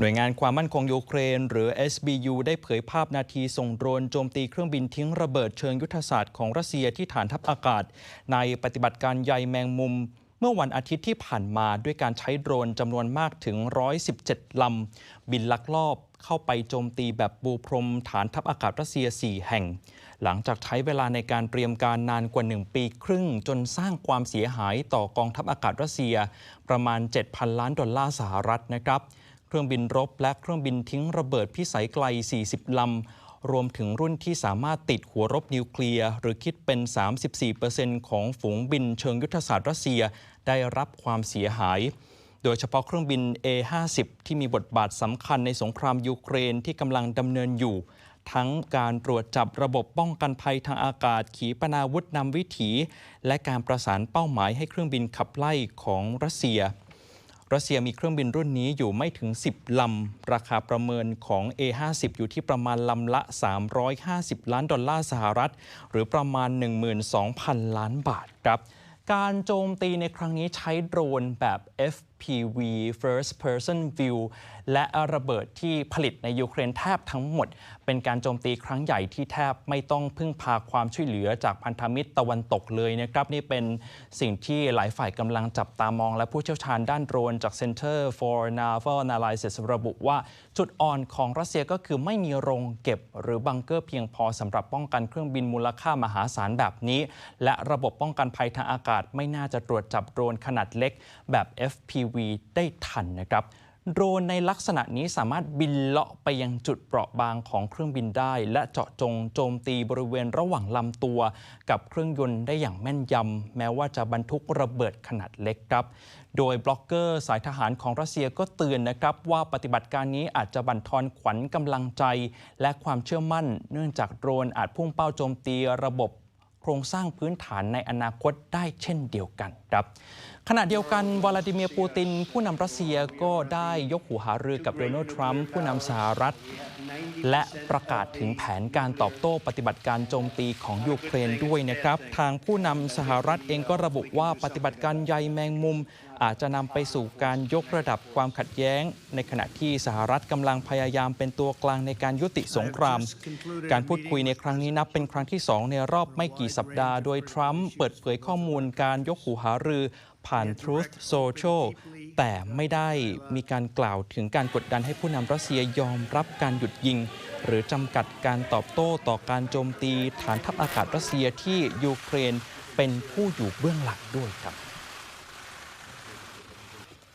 หน่วยงานความมั่นคงยูเครน หรือ SBU ได้เผยภาพนาทีส่งโดรนโจมตีเครื่องบินทิ้งระเบิดเชิงยุทธศาสตร์ของรัสเซียที่ฐานทัพอากาศ ในปฏิบัติการใยแมงมุม เมื่อวันอาทิตย์ที่ผ่านมาด้วยการใช้โดรนจำนวนมากถึง 117 ลำ บินลักลอบเข้าไปโจมตีแบบปูพรมฐานทัพอากาศรัสเซีย 4 แห่ง หลังจากใช้เวลาในการเตรียมการนานกว่า 1 ปีครึ่ง จนสร้างความเสียหายต่อกองทัพอากาศรัสเซีย ประมาณ 7,000 ล้านดอลลาร์สหรัฐนะครับ เครื่องบินรบ และเครื่องบินทิ้งระเบิดพิสัยไกล 40 ลำ รวมถึงรุ่นที่สามารถติดหัวรบนิวเคลียร์ หรือคิดเป็น 34%ของฝูงบินเชิงยุทธศาสตร์รัสเซียได้รับความเสียหาย โดยเฉพาะเครื่องบิน A50 ที่มีบทบาทสำคัญในสงครามยูเครนที่กำลังดำเนินอยู่ทั้งการตรวจจับระบบป้องกันภัยทางอากาศ ขีปนาวุธนำวิถี และการประสานเป้าหมายให้เครื่องบินขับไล่ของรัสเซีย รัสเซียมีเครื่องบินรุ่นนี้อยู่ไม่ถึง 10 ลำ ราคาประเมินของ A50 อยู่ที่ประมาณลำละ 350 ล้านดอลลาร์สหรัฐ หรือประมาณ 12,000 ล้านบาทครับ การโจมตีในครั้งนี้ใช้โดรนแบบ FPV First Person View และระเบิดที่ผลิตในยูเครนแทบทั้งหมด เป็นการโจมตีครั้งใหญ่ที่แทบไม่ต้องพึ่งพาความช่วยเหลือจากพันธมิตรตะวันตกเลยนะครับ นี่เป็นสิ่งที่หลายฝ่ายกำลังจับตามอง และผู้เชี่ยวชาญด้านโดรนจาก Center for Naval Analysis ระบุว่าจุดอ่อนของรัสเซียก็คือไม่มีโรงเก็บหรือบังเกอร์เพียงพอสำหรับป้องกันเครื่องบินมูลค่ามหาศาลแบบนี้ และระบบป้องกันภัยทางอากาศไม่น่าจะตรวจจับโดรนขนาดเล็กแบบ FPV ได้ทันนะครับ โดรนในลักษณะนี้สามารถบินเลาะไปยังจุดเปราะบางของเครื่องบินได้ และเจาะจงโจมตีบริเวณระหว่างลำตัว กับเครื่องยนต์ได้อย่างแม่นยำแม้ว่าจะบรรทุกระเบิดขนาดเล็กครับ โดยบล็อกเกอร์สายทหารของรัสเซียก็เตือนนะครับ ว่าปฏิบัติการนี้อาจจะบั่นทอนขวัญกำลังใจ และความเชื่อมั่น เนื่องจากโดรนอาจพุ่งเป้าโจมตีระบบ รงสร้างพื้นฐานในอนาคตได้เช่นเดียวกันครับขณะเดียวกันวลาดิเมียร์ปูติน ผู้นำรัสเซียก็ได้ยกหูหารือกับโดนัลด์ทรัมป์ผู้นำสหรัฐ และประกาศถึงแผนการตอบโต้ปฏิบัติการโจมตีของยูเครนด้วยนะครับ ทางผู้นำสหรัฐเองก็ระบุว่าปฏิบัติการใยแมงมุม อาจจะนำไปสู่การยกระดับความขัดแย้ง ในขณะที่สหรัฐกำลังพยายามเป็นตัวกลางในการยุติสงคราม การพูดคุยในครั้งนี้นับเป็นครั้งที่สองในรอบไม่กี่สัปดาห์ โดยทรัมป์เปิดเผยข้อมูลการยกหูหารือผ่าน Truth Social แต่ไม่ได้มีการกล่าวถึงการกดดันให้ผู้นำรัสเซียยอมรับการหยุดยิง หรือจำกัดการตอบโต้ต่อการโจมตีฐานทัพอากาศรัสเซียที่ยูเครนเป็นผู้อยู่เบื้องหลังด้วยครับ